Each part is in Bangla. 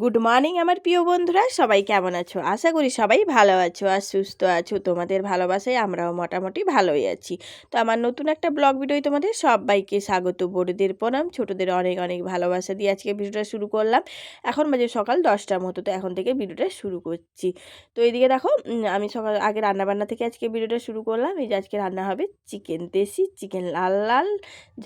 গুড মর্নিং আমার প্রিয় বন্ধুরা। সবাই কেমন আছো? আশা করি সবাই ভালো আছো আর সুস্থ আছো। তোমাদের ভালোবাসায় আমরাও মোটামুটি ভালোই আছি। তো আমার নতুন একটা ব্লগ ভিডিও তোমাদের সবাইকে স্বাগত। বড়দের প্রণাম, ছোটদের অনেক অনেক ভালোবাসা দিয়ে আজকে ভিডিওটা শুরু করলাম। এখন বাজে সকাল দশটার মতো, তো এখন থেকে ভিডিওটা শুরু করছি। তো এইদিকে দেখো আমি সকাল আগে রান্নাবান্না থেকে আজকে ভিডিওটা শুরু করলাম। এই যে আজকে রান্না হবে চিকেন দেশি, চিকেন লাল লাল,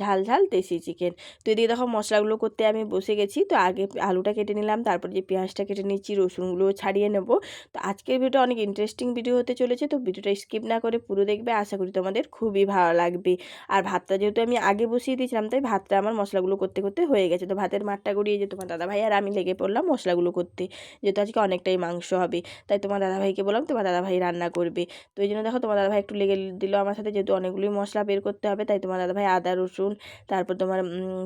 ঝাল ঝাল দেশি চিকেন। তো এদিকে দেখো মশলাগুলো করতে আমি বসে গেছি। তো আগে আলুটা কেটে নিলাম, তারপর যে পেঁয়াজটা কেটে নিচ্ছি, রসুনগুলোও ছাড়িয়ে নেব। তো আজকের ভিডিওটা অনেক ইন্টারেস্টিং ভিডিও হতে চলেছে, তো ভিডিওটা স্কিপ না করে পুরো দেখবে। আশা করি তোমাদের খুবই ভালো লাগবে। আর ভাতটা যেহেতু আমি আগে বসিয়ে দিয়েছিলাম, তাই ভাতটা আমার মশলাগুলো করতে করতে হয়ে গেছে। তো ভাতের মাঠটা গড়িয়ে যে তোমার দাদাভাই আর আমি লেগে পড়লাম মশলাগুলো করতে। যেহেতু আজকে অনেকটাই মাংস হবে, তাই তোমার দাদাভাইকে বললাম, তোমার দাদাভাই রান্না করবে। তো এই জন্য দেখো তোমার দাদাভাই একটু লেগে দিল আমার সাথে, যেহেতু অনেকগুলোই মশলা বের করতে হবে, তাই তোমার দাদাভাই আদা, রসুন, তারপর তোমার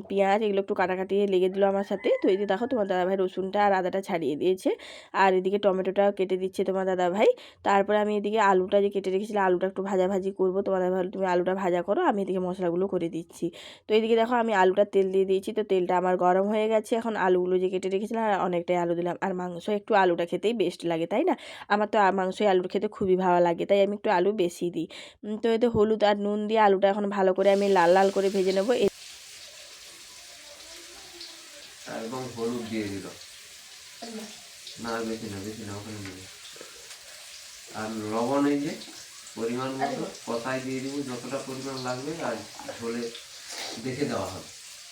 পেঁয়াজ, এগুলো একটু কাটাকাটি লেগে দিল আমার সাথে। তো এই যে দেখো তোমার দাদাভাই রসুনটা আর আদাটা ছাড়িয়ে দিয়েছে। আর এদিকে টমেটোটা কেটে দিচ্ছে তোমার দাদা ভাই তারপরে আমি এদিকে আলুটা যে কেটে রেখেছিলাম আলুটা একটু ভাজা ভাজি করব। তোমার দাদাভাই বলল, তুমি আলুটা ভাজা করো আমি এদিকে মশলাগুলো করে দিচ্ছি। তো এদিকে দেখো আমি আলুটা তেল দিয়ে দিয়েছি। তো তেলটা আমার গরম হয়ে গেছে। এখন আলুগুলো যে কেটে রেখেছিলাম আর অনেকটাই আলু দিলাম। আর মাংস একটু আলুটা খেতেই বেস্ট লাগে তাই না? আমার তো মাংসই আলুর খেতে খুবই ভালো লাগে তাই আমি একটু আলু বেশি দিই। তো এতে হলুদ আর নুন দিয়ে আলুটা এখন ভালো করে আমি লাল লাল করে ভেজে নেব। এ- এবং হলুদ দিয়ে দিল। না বেশি না বেশি না ওখানে দিল আর লবণ এই যে পরিমাণ মতো কষায় দিয়ে দিব যতটা পরিমাণ লাগবে আর ঝোলে দেখে দেওয়া হবে।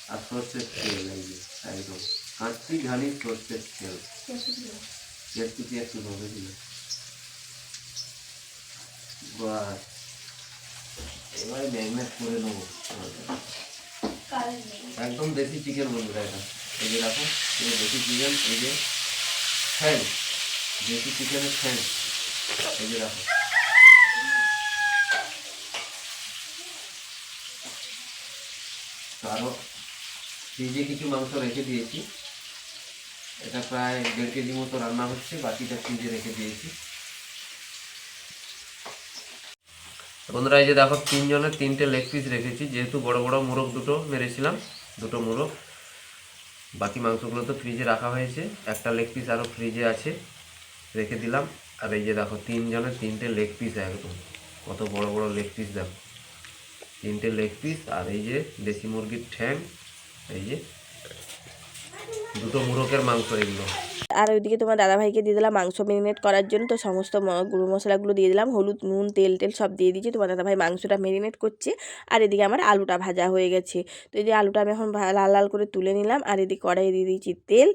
আর সর্ষের তেল এই যে একদম। কাঁচি ঝালি সর্ষের তেল। একটু কি একটু হবে দিল বাস এবারে ম্যাগনেট করে নেব। একদম দেশি চিকেন বন্ধুরা এটা। এই যে দেখো, এই দেশি চিকেন, এই যে ফ্যান দেশি চিকেনের ফ্যান এই যে দেখো। তো আরও ফ্রিজে কিছু মাংস রেখে দিয়েছি। এটা প্রায় দেড় কেজি মতো রান্না হচ্ছে, বাকিটা ফ্রিজে রেখে দিয়েছি। বন্ধুরা, এই যে দেখো তিনজনের তিনটে লেগ পিস রেখেছি। যেহেতু বড় বড় মোরগ দুটো মেরেছিলাম, দুটো মোরগ। বাকি মাংসগুলো তো ফ্রিজে রাখা হয়েছে। একটা লেগ পিস আরও ফ্রিজে আছে, রেখে দিলাম। আর এই যে দেখো তিনজনের তিনটে লেগ পিস একদম। কত বড় বড় লেগ পিস দেখো। তিনটে লেগ পিস আর এই যে দেশি মুরগির ঠ্যাং, এই যে দুটো মুরগের মাংস এগুলো। আর ওইদিকে তোমার দাদাভাইকে দিয়ে দিলাম মাংস মেরিনেট করার জন্য। তো সমস্ত গুঁড়ো মশলাগুলো দিয়ে দিলাম, হলুদ, নুন, তেল, টেল সব দিয়ে দিয়েছি। তোমার দাদাভাই মাংসটা মেরিনেট করছে। আর এদিকে আমার আলুটা ভাজা হয়ে গেছে। তো এই যে আলুটা আমি এখন লাল লাল করে তুলে নিলাম। আর এদিকে কড়াই দিয়ে দিয়েছি তেল।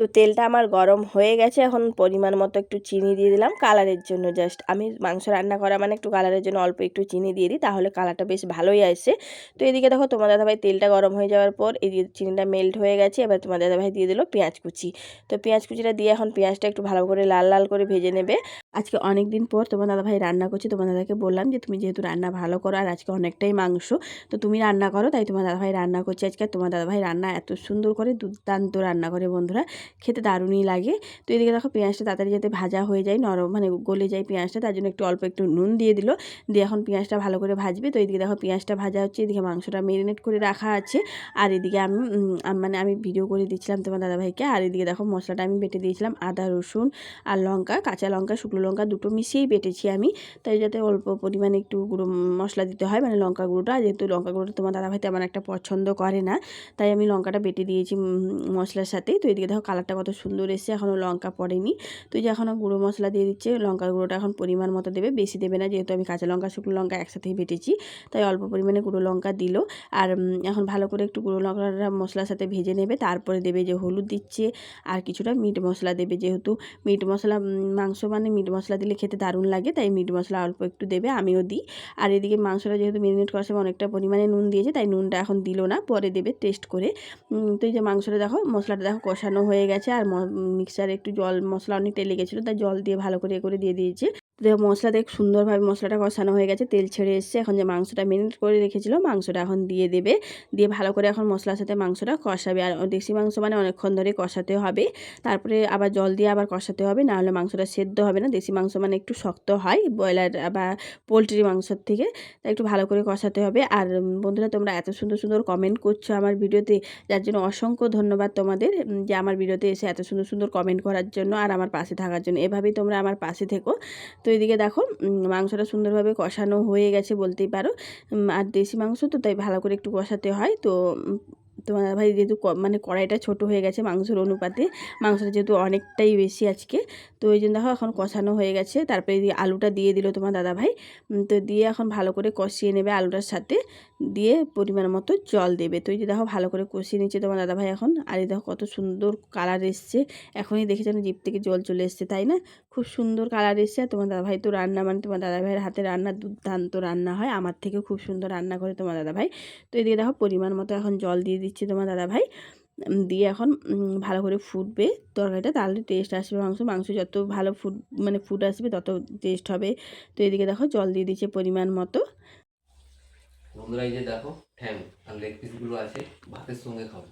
তো তেলটা আমার গরম হয়ে গেছে, এখন পরিমাণ মতো একটু চিনি দিয়ে দিলাম কালারের জন্য জাস্ট আমি মাংস রান্না করা মানে একটু কালারের জন্য অল্প একটু চিনি দিয়ে দিই, তাহলে কালারটা বেশ ভালোই আসে। তো এদিকে দেখো তোমার দাদাভাই তেলটা গরম হয়ে যাওয়ার পর এই চিনিটা মেল্ট হয়ে গেছে, এবার তোমার দাদাভাই দিয়ে দিল পেঁয়াজ কুচি। তো পেঁয়াজ কুচিটা দিয়ে এখন পেঁয়াজটা একটু ভালো করে লাল লাল করে ভেজে নেবে। আজকে অনেক দিন পর তোমার দাদাভাই রান্না করছে, তোমার দাদাকে বললাম যে তুমি যেহেতু রান্না ভালো করো আর আজকে অনেকটাই মাংস, তো তুমি রান্না করো, তাই তোমার দাদাভাই রান্না করছে আজকে। তোমার দাদাভাই রান্না এত সুন্দর করে, দুর্দান্ত রান্না করে বন্ধুরা, খেতে দারুণই লাগে। তো এদিকে দেখো পেঁয়াজটা তাড়াতাড়ি যাতে ভাজা হয়ে যায়, নরম মানে গলে যায় পেঁয়াজটা, তার জন্য একটু অল্প একটু নুন দিয়ে দিল, দিয়ে এখন পেঁয়াজটা ভালো করে ভাজবে। তো এদিকে দেখো পেঁয়াজটা ভাজা হচ্ছে, এদিকে মাংসটা মেরিনেট করে রাখা আছে। আর এদিকে আমি মানে আমি ভিডিও করে দিচ্ছিলাম তোমার দাদাভাইকে। আর এদিকে দেখো মশলাটা আমি বেটে দিয়েছিলাম আদা, রসুন আর লঙ্কা, কাঁচা লঙ্কা, শুকনো লঙ্কা দুটো মিশিয়েই বেটেছি আমি। তাই যাতে অল্প পরিমাণে একটু গুঁড়ো মশলা দিতে হয় মানে লঙ্কা গুঁড়োটা। যেহেতু লঙ্কা গুঁড়োটা তোমার দাদাভাই তেমন একটা পছন্দ করে না, তাই আমি লঙ্কাটা বেটে দিয়েছি মশলার সাথে। তো এদিকে দেখো কালারটা কত সুন্দর এসেছে এখনও লঙ্কা পড়েনি। তো যে এখনও গুঁড়ো মশলা দিয়ে দিচ্ছে লঙ্কার গুঁড়োটা এখন পরিমাণ মতো দেবে, বেশি দেবে না, যেহেতু আমি কাঁচা লঙ্কা, শুকনো লঙ্কা একসাথেই বেটেছি। তাই অল্প পরিমাণে গুঁড়ো লঙ্কা দিল। আর এখন ভালো করে একটু গুঁড়ো লঙ্কাটা মশলার সাথে ভেজে নেবে, তারপরে দেবে যে হলুদ দিচ্ছে। আর কিছুটা মিট মশলা দেবে, যেহেতু মিট মশলা মাংস মানে মিট মশলা দিলে খেতে দারুণ লাগে, তাই মিট মশলা অল্প একটু দেবে, আমিও দিই। আর এদিকে মাংসটা যেহেতু মেরিনেট করার সময় অনেকটা পরিমাণে নুন দিয়েছে, তাই নুনটা এখন দিল না, পরে দেবে টেস্ট করে। তো এই যে মাংসটা দেখো, মশলাটা দেখো কষানো হয়ে গেছে, আর মিক্সারে একটু জল, মশলা অনেকটাই লেগেছিলো, তাই জল দিয়ে ভালো করে করে দিয়ে দিয়েছে। দেখো মশলা দেখ সুন্দরভাবে মশলাটা কষানো হয়ে গেছে, তেল ছেড়ে এসছে। এখন যে মাংসটা মেরিনেট করে রেখেছিল, মাংসটা এখন দিয়ে দেবে। দিয়ে ভালো করে এখন মশলার সাথে মাংসটা কষাবে। আর দেশি মাংস মানে অনেকক্ষণ ধরে কষাতে হবে। তারপরে আবার জল দিয়ে আবার কষাতে হবে, নাহলে মাংসটা সেদ্ধ হবে না। দেশি মাংস মানে একটু শক্ত হয়, ব্রয়লার বা পোলট্রি মাংসর থেকে। তাই একটু ভালো করে কষাতে হবে। আর বন্ধুরা, তোমরা এত সুন্দর সুন্দর কমেন্ট করছ আমার ভিডিওতে, যার জন্য অসংখ্য ধন্যবাদ তোমাদের যে আমার ভিডিওতে এসে এত সুন্দর সুন্দর কমেন্ট করার জন্য আর আমার পাশে থাকার জন্য। এভাবেই তোমরা আমার পাশে থেকো। তো এদিকে দেখো মাংসটা সুন্দরভাবে কষানো হয়ে গেছে বলতেই পারো। আর দেশি মাংস তো তাই ভালো করে একটু কষাতে হয়। তো তোমার ভাই যেহেতু মানে কড়াইটা ছোট হয়ে গেছে মাংসের অনুপাতে, মাংসটা যেহেতু অনেকটাই বেশি আজকে, তো ওই জন্য দেখো এখন কষানো হয়ে গেছে। তারপরে আলুটা দিয়ে দিল তোমার দাদা ভাই তো দিয়ে এখন ভালো করে কষিয়ে নেবে আলুটার সাথে। দিয়ে পরিমাণ মতো জল দেবে। তো এই যে দেখো ভালো করে কষিয়ে নিচ্ছে তোমার দাদা ভাই এখন। আর এই দেখো কত সুন্দর কালার এসছে। এখনই দেখেছেন জিপ থেকে জল চলে এসছে, তাই না? খুব সুন্দর কালার এসছে। আর তোমার দাদাভাই তো রান্না মানে তোমার দাদাভাইয়ের হাতে রান্না, দুর্দান্ত রান্না হয়। আমার থেকেও খুব সুন্দর রান্না করে তোমার দাদাভাই। তো এদিকে দেখো পরিমাণ মতো এখন জল দিয়ে দিচ্ছে তোমার দাদাভাই। দিয়ে এখন ভালো করে ফুটবে। তরকারিটা তাহলে টেস্ট আসবে মাংস। মাংস যত ভালো ফুট মানে ফুট আসবে তত টেস্ট হবে। তো এদিকে দেখো জল দিয়ে দিচ্ছে পরিমাণ মতো। বন্ধুরা এই যে দেখো ঠ্যাং আর লেগ পিসগুলো আছে ভাতের সঙ্গে খাব।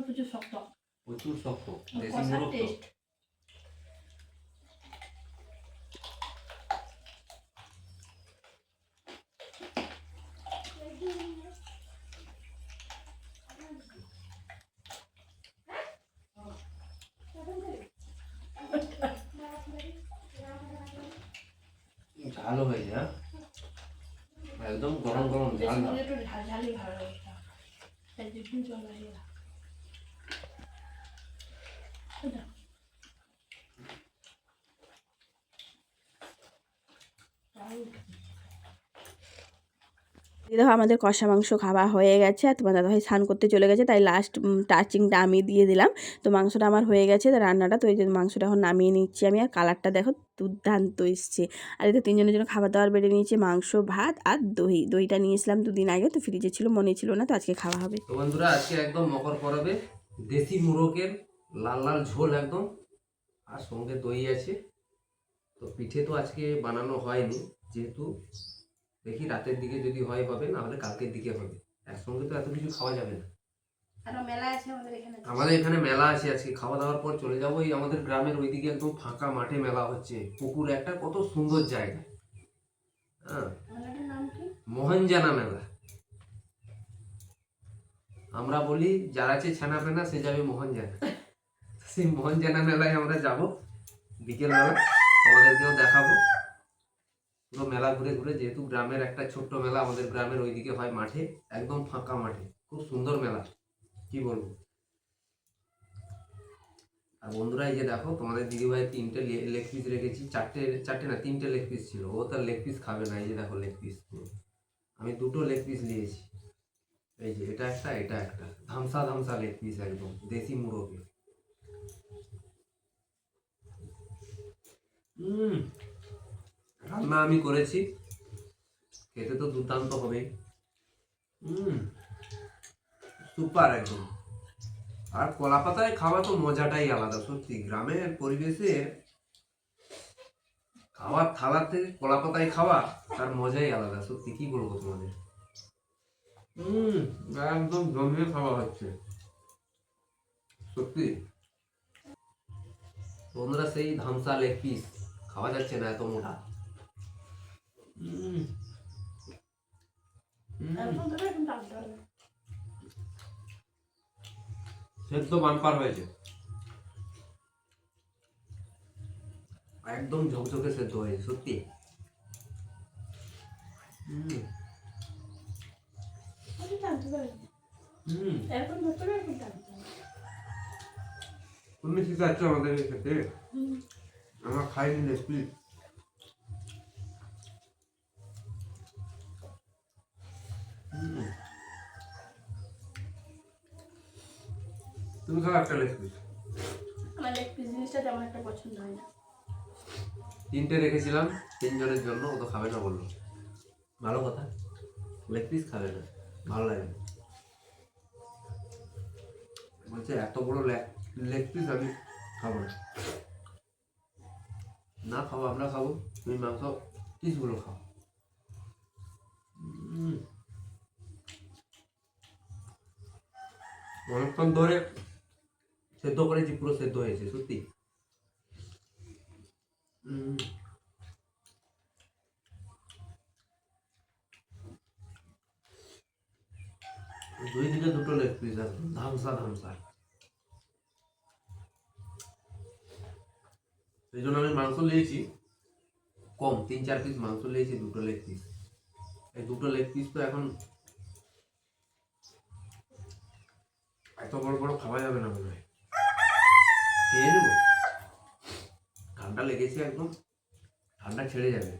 প্রচুর শক্ত। প্রচুর শক্ত। দেশি মুরগ তো। টেস্ট ঝালও হয়েছে হ্যাঁ একদম গরম গরম ঝাল দেশি না মুরগি একটু ঝাল ঝালই ভালো লাগে তাই দুদিন জল লাগিয়ে দাও। এটা, দারুণ। এই দেখো আমাদের কষা মাংস খাওয়া হয়ে গেছে আর তোমার দাদাভাই স্নান করতে চলে গেছে, তাই লাস্ট টাচিংটা আমি দিয়ে দিলাম। তো মাংসটা আমার হয়ে গেছে রান্নাটা, তো এই যে মাংসটা এখন নামিয়ে নিচ্ছি আমি, আর কালারটা দেখো দুর্দান্ত এসছে। আর এই তো তিনজনের জন্য খাবার দাবার বেড়ে নিয়েছে, মাংস, ভাত আর দই। দইটা নিয়েছিলাম দুদিন আগে, তো ফ্রিজে ছিল, মনে ছিল না, তো আজকে খাওয়া হবে। তো বন্ধুরা, আজকে একদম মকর পরবে, দেশি মুরগের লাল লাল ঝোল একদম। আর সঙ্গে দই আছে। তো পিঠে তো আজকে বানানো হয়নি। যেহেতু দেখি রাতের দিকে যদি হয় হবে না হলে কালকের দিকে হবে। একসঙ্গে তো এত কিছু খাওয়া যাবে না। আমাদের এখানে। মেলা আছে আজকে। খাওয়া দাওয়ার পর চলে যাব। এই আমাদের গ্রামের ওইদিকে একদম ফাঁকা মাঠে মেলা হচ্ছে। পুকুর একটা কত সুন্দর জায়গা। হ্যাঁ। মোহনজানা মেলা। আমরা বলি যার আছে ছানা পেনা সে যাবে মোহনজানা। সেই মোহনজানা মেলায় আমরা যাব। বিকেলবেলা তোমাদেরকেও দেখাবো। পুরো মেলা ঘুরে ঘুরে, যেহেতু গ্রামের একটা ছোট্ট মেলা আমাদের গ্রামের ওইদিকে হয় মাঠে, একদম ফাঁকা মাঠে। খুব সুন্দর মেলা, কি বলব? আর বন্ধুরা, এই যে দেখো, তোমাদের দিদিভাই তিনটে লেগ পিস রেখেছি। চারটে চারটে না, তিনটে লেগ পিস ছিল। ও তার লেগ পিস খাবে না, এই যে দেখো লেগ পিস আমি দুটো লেগ পিস নিয়েছি। এই যে, এটা একটা এটা একটা। ধামসা ধামসা লেগ পিস একদম, দেশি মুরগি। হুম রান্না আমি করেছি। খেতে তো দুর্দান্ত হবেই হুম, সুপার একদম। আর কলা পাতায় খাওয়া তো মজাটাই আলাদা, সত্যি। গ্রামের পরিবেশে খাওয়ার থালার থেকে কলা পাতায় খাওয়া তার মজাই আলাদা, সত্যি। কি বলব তোমাদের? হুম, একদম জমিয়ে খাওয়া হচ্ছে। সত্যি। বন্ধুরা, সেই ধামসা লেগ পিস খাওয়া যাচ্ছে না এত মোটা। সেদ্ধ বাম্পার হয়েছে। একদম ঝকঝকে সেদ্ধ হয়েছে সত্যি। তুমি শিখাচ্ছ আমাদেরকে খেতে। আমার খাইনি রেসিপি। তুমি খাও একটা রেসিপি আমার লেগ পিস জিনিসটা তেমন একটা পছন্দ হয় না। তিনটে রেখেছিলাম তিনজনের জন্য ও তো খাবে না বলল। ভালো কথা লেগ পিস খাবে না ভালো লাগে না। বলছে এত বড় লেগ লেগ পিস আমি খাব না। না খাব আমরা খাব তুমি মাংস পিসগুলো খাও। অনেকক্ষণ ধরে সেদ্ধ করেছি, পুরো সেদ্ধ হয়েছে, সত্যি। দুই দিকে দুটো লেগ পিস ধামসা ধামসা। সেই জন্য আমি মাংস নিয়েছি, কম, তিন, চার পিস মাংস নিয়েছি, দুটো লেগ পিস। এই দুটো লেগ পিস তো এখন এত বড় বড় খাওয়া যাবে না মনে হয়। খেয়ে নেব। ঠান্ডা লেগেছে একদম ঠান্ডা ছেড়ে যাবে।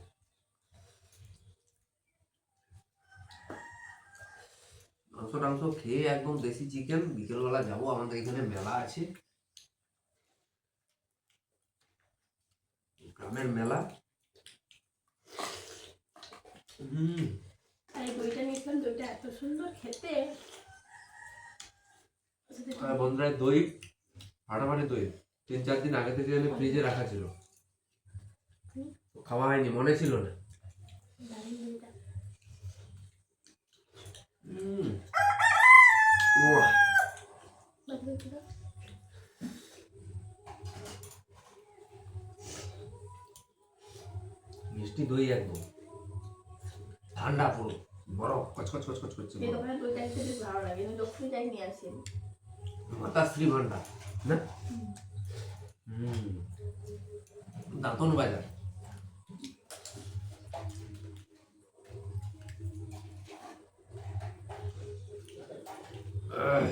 মাংস টাংস খেয়ে একদম দেশি চিকেন বিকেলবেলা যাব আমাদের এখানে মেলা আছে। গ্রামের মেলা। হুম। সাথে বন্ধুরা দই। ফাটাফাটি দই। তিন চার দিন আগে থেকে ফ্রিজে রাখা ছিল। খাওয়া হয়নি মনে ছিল না। মিষ্টি দই একদম। ঠান্ডা পুরো। বরফ কচকচ কচকচ করছে। মাতা শ্রী ভান্ডার। না হুম দাঁতন বাজার আহ।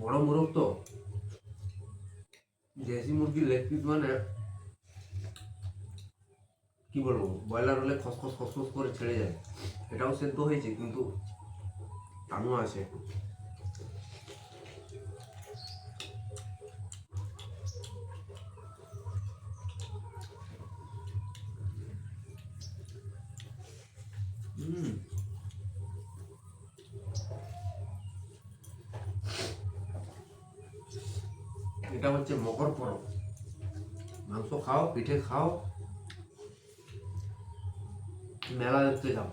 বড় মুরগ তো দেশি মুরগির লেগ পিস মানে কি বলব, ব্রয়লার হলে খসখস খসখস করে ছেড়ে যায়। এটাও সেদ্ধ হয়েছে, কিন্তু টানো আছে। এটা হচ্ছে মকর পরব। মাংস খাও, পিঠে খাও। মেলা দেখতে যাও।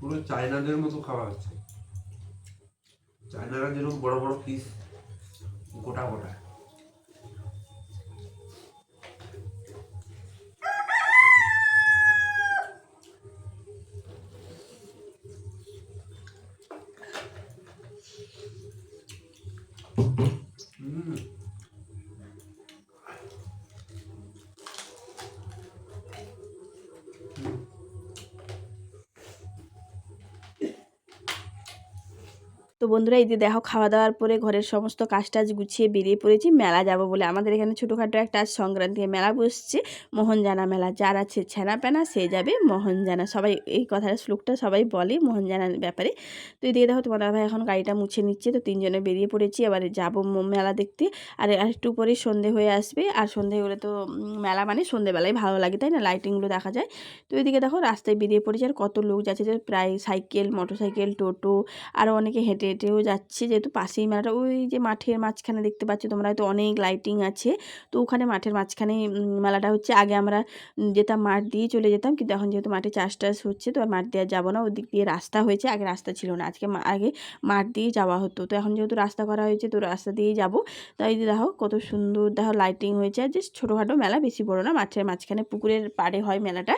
পুরো চায়নাদের মতো খাওয়া হচ্ছে। চায়নারা যেরকম বড় বড় পিস গোটা গোটা হুম তো বন্ধুরা, এই যে দেখো খাওয়া দাওয়ার পরে ঘরের সমস্ত কাজ টাজ গুছিয়ে বেরিয়ে পড়েছি। মেলা যাব বলে আমাদের এখানে ছোটোখাটো একটা আজ সংক্রান্তি মেলা বসছে, মোহনজানা মেলা। যার আছে ছেনা পেনা সে যাবে মোহনজানা। সবাই এই কথার শ্লোকটা সবাই বলে মোহনজানার ব্যাপারে। তো এই দিয়ে দেখো তোমার ভাই এখন গাড়িটা মুছে নিচ্ছে, তো তিনজনে বেরিয়ে পড়েছি। এবারে যাব মেলা দেখতে। আর আর একটু পরেই সন্ধে হয়ে আসবে। আর সন্ধে হলে তো মেলা মানে সন্ধেবেলায় ভালো লাগে, তাই না? লাইটিংগুলো দেখা যায়। তো এদিকে দেখো, রাস্তায় বেরিয়ে পড়েছে। আর কত লোক যাচ্ছে যে প্রায় সাইকেল, মোটরসাইকেল, টোটো আরও অনেকে হেঁটে হেঁটেও যাচ্ছে যেহেতু পাশেই মেলাটা। ওই যে মাঠের মাঝখানে দেখতে পাচ্ছ তোমরা, হয়তো অনেক লাইটিং আছে। তো ওখানে মাঠের মাঝখানে মেলাটা হচ্ছে, আগে আমরা যেতাম মাঠ দিয়ে চলে যেতাম, কিন্তু এখন যেহেতু মাঠে চাষ টাস হচ্ছে, তো মাঠ দিয়ে যাব না। ওদিক দিয়ে রাস্তা হয়েছে, আগে রাস্তা ছিল না। আজকে আগে মাঠ দিয়ে যাওয়া হতো। তো এখন যেহেতু রাস্তা করা হয়েছে, তো রাস্তা দিয়েই যাব। তাই দেখো, কত সুন্দর দেখো লাইটিং হয়েছে। আর যে ছোটোখাটো মেলা, বেশি বড় না, মাঠের মাঝখানে পুকুরের পাড়ে হয় মেলাটা।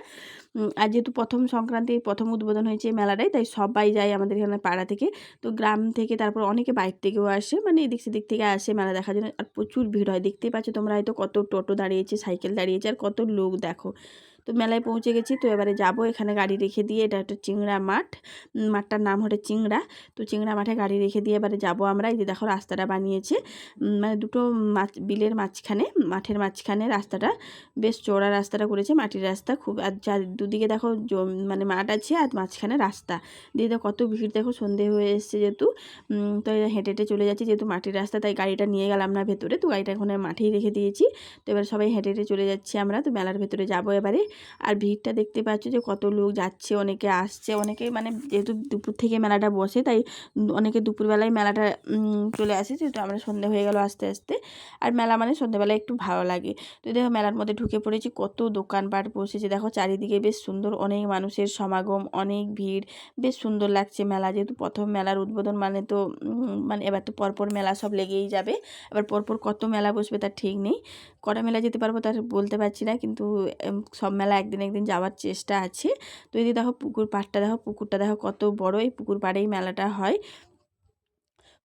আর যেহেতু প্রথম সংক্রান্তি, প্রথম উদ্বোধন হয়েছে মেলাটাই, তাই সবাই যায় আমাদের এখানে পাড়া থেকে। তো গ্রাম থেকে, তারপর অনেকে বাইক থেকেও আসে মানে এদিক সেদিক থেকে আসে মেলা দেখার জন্য। আর প্রচুর ভিড় হয়। দেখতেই পাচ্ছ তোমরা হয়তো কত টোটো দাঁড়িয়েছে, সাইকেল দাঁড়িয়েছে, আর কত লোক দেখো। তো মেলায় পৌঁছে গেছি। তো এবারে যাব এখানে গাড়ি রেখে দিয়ে। এটা একটা চিংড়া মাঠ। মাঠটার নাম হচ্ছে চিংড়া। তো চিংড়া মাঠে গাড়ি রেখে দিয়ে এবারে যাব আমরা। এই যে দেখো রাস্তাটা বানিয়েছে। মানে দুটো মাছ, বিলের মাঝখানে, মাঠের মাঝখানে রাস্তাটা। বেশ চওড়া রাস্তাটা করেছে মাটির রাস্তা। খুব আর চার দুদিকে দেখো মানে মাঠ আছে আর মাঝখানে রাস্তা। দিয়ে দেখো কত ভিড়। দেখো সন্ধে হয়ে এসছে যেহেতু। তো হেঁটে হেঁটে চলে যাচ্ছি যেহেতু মাটির রাস্তা। তাই গাড়িটা নিয়ে গেলাম না ভেতরে। তো গাড়িটা এখন মাঠেই রেখে দিয়েছি। তো এবার সবাই হেঁটে হেঁটে চলে যাচ্ছি আমরা। তো মেলার ভেতরে যাব এবারে। আর ভিড়টা দেখতে পাচ্ছ যে কত লোক যাচ্ছে, অনেকে আসছে, অনেকে মানে যেহেতু দুপুর থেকে মেলাটা বসে, তাই অনেকে দুপুরবেলায় মেলাটা চলে আসে, যেহেতু আমরা সন্ধে হয়ে গেল আস্তে আস্তে। আর মেলা মানে সন্ধ্যেবেলায় একটু ভালো লাগে। তো দেখো মেলার মধ্যে ঢুকে পড়েছি, কত দোকানপাট বসেছে। দেখো চারিদিকে বেশ সুন্দর অনেক মানুষের সমাগম, অনেক ভিড়, বেশ সুন্দর লাগছে মেলা। যেহেতু প্রথম মেলার উদ্বোধন মানে তো মানে এবার তো পরপর মেলা সব লেগেই যাবে। এবার পরপর কত মেলা বসবে তার ঠিক নেই। কটা মেলা যেতে পারব তার বলতে পারছি না, কিন্তু সব মেলা একদিন একদিন যাওয়ার চেষ্টা আছে। তো এই দেখো পুকুর পাড়টা, দেখো পুকুরটা দেখো কত বড়, এই পুকুর পাড়েই মেলাটা হয়।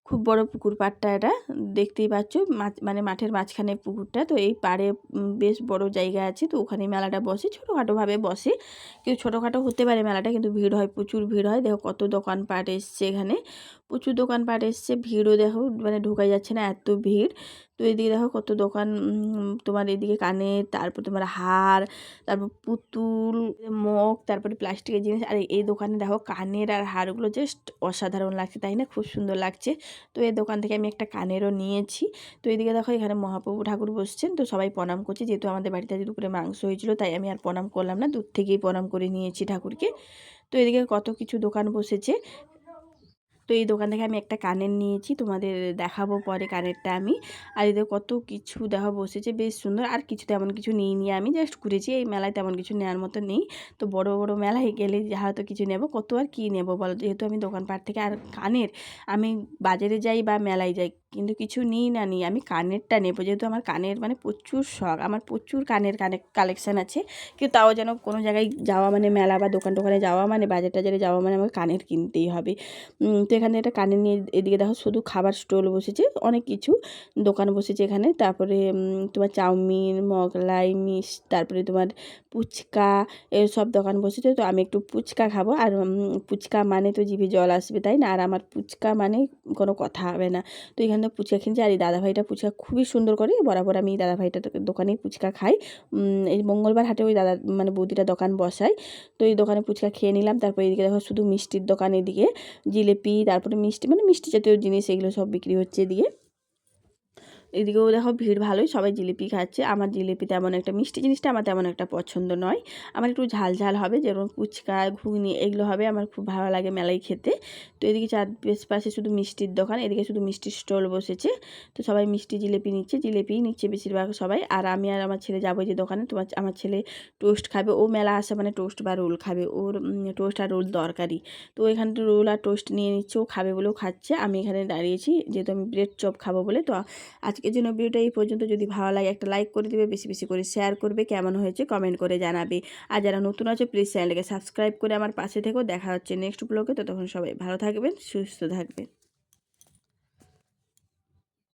খুব বড় পুকুর পাড়টা এটা, দেখতেই পাচ্ছ মানে মাঠের মাঝখানে পুকুরটা। তো এই পাড়ে বেশ বড় জায়গা আছে, তো ওখানে মেলাটা বসে, ছোটোখাটোভাবে বসে। কিন্তু ছোটোখাটো হতে পারে মেলাটা, কিন্তু ভিড় হয়, প্রচুর ভিড় হয়। দেখো কত দোকানপাট এসছে এখানে, প্রচুর দোকানপাট এসছে, ভিড়ও দেখো মানে ঢোকা যাচ্ছে না এত ভিড়। তো এদিকে দেখো কত দোকান তোমার এদিকে কানের তারপর তোমার হার, তারপর পুতুল, মগ, তারপরে প্লাস্টিকের জিনিস। আর এই দোকানে দেখো কানের আর হারগুলো জাস্ট অসাধারণ লাগছে, তাই না? খুব সুন্দর লাগছে। তো এই দোকান থেকে আমি একটা কানেরও নিয়েছি। তো এদিকে দেখো এখানে মহাপ্রভু ঠাকুর বসছেন। তো সবাই প্রণাম করছে। যেহেতু আমাদের বাড়িতে আজ দুপুরে মাংস হয়েছিল, তাই আমি আর প্রণাম করলাম না। দূর থেকেই প্রণাম করে নিয়েছি ঠাকুরকে। তো এদিকে কত কিছু দোকান বসেছে। তো এই দোকান থেকে আমি একটা কানের নিয়েছি, তোমাদের দেখাবো পরে কানেরটা আমি। আর এদের কত কিছু দেখা বসেছে বেশ সুন্দর। আর কিছু তেমন কিছু নিয়ে নিয়ে আমি জাস্ট ঘুরেছি। এই মেলায় তেমন কিছু নেওয়ার মতো নেই। তো বড় বড় মেলায় গেলে হয়তো কিছু নেব, কত আর কি নেব বলো? যেহেতু আমি দোকানপাট থেকে আর কানের আমি বাজারে যাই বা মেলায় যাই কিন্তু কিছু নিই না, নিই। আমি কানেরটা নেব, যেহেতু আমার কানের মানে প্রচুর শখ, আমার প্রচুর কানের কানে কালেকশান আছে। কিন্তু তাও যেন কোনো জায়গায় যাওয়া মানে মেলা বা দোকান টোকানে যাওয়া মানে বাজার টাজারে যাওয়া মানে আমাকে কানের কিনতেই হবে। তো এখানে একটা কানের নিয়ে এদিকে দেখো, শুধু খাবার স্টল বসেছে, অনেক কিছু দোকান বসেছে এখানে। তারপরে তোমার চাউমিন, মোগলাই মিস তারপরে তোমার ফুচকা এসব দোকান বসেছে। তো আমি একটু ফুচকা খাব আর ফুচকা মানে তো জিভে জল আসবে, তাই না? আর আমার ফুচকা মানে কোনো কথা হবে না। তো এখানে তো পুচকা কিনছি আর এই দাদাভাইটা পুচকা খুবই সুন্দর করে, বরাবর আমি এই দাদাভাইটা দোকানে পুচকা খাই। এই মঙ্গলবার হাটে ওই দাদা মানে বৌদিটা দোকান বসাই তো এই দোকানে পুচকা খেয়ে নিলাম, তারপর এদিকে দেখো শুধু মিষ্টির দোকান এদিকে, জিলেপি, তারপরে মিষ্টি মানে মিষ্টি জাতীয় জিনিস এগুলো সব বিক্রি হচ্ছে এদিকে। এদিকেও দেখো ভিড় ভালোই, সবাই জিলিপি খাচ্ছে। আমার জিলিপি তেমন একটা, মিষ্টি জিনিসটা আমার তেমন একটা পছন্দ নয়। আমার একটু ঝাল ঝাল হবে, যেরকম ফুচকা, ঘুগনি, এগুলো হবে আমার খুব ভালো লাগে মেলায় খেতে। তো এদিকে চার বেশ পাশে শুধু মিষ্টির দোকান, এদিকে শুধু মিষ্টির স্টল বসেছে। তো সবাই মিষ্টি জিলিপি নিচ্ছে জিলিপিই নিচ্ছে বেশিরভাগ সবাই। আর আমি আর আমার ছেলে যাব যে দোকানে, তোমার আমার ছেলে টোস্ট খাবে। ও মেলা আসে মানে টোস্ট বা রোল খাবে, ওর টোস্ট আর রোল দরকারি। তো এখানে তো রোল আর টোস্ট নিয়ে নিচ্ছে, ও খাবে বলেও খাচ্ছে। আমি এখানে দাঁড়িয়েছি, যেহেতু আমি ব্রেড চপ খাব বলে, তো আজকের জন্য ভিডিওটা এই পর্যন্ত। যদি ভালো লাগে একটা লাইক করে দেবে, বেশি বেশি করে শেয়ার করবে, কেমন হয়েছে কমেন্ট করে জানাবে। আর যারা নতুন আছে প্লিজ চ্যানেলকে সাবস্ক্রাইব করে আমার পাশে থেকেও দেখা হচ্ছে নেক্সট ব্লগে ততক্ষণ সবাই ভালো থাকবেন, সুস্থ থাকবেন।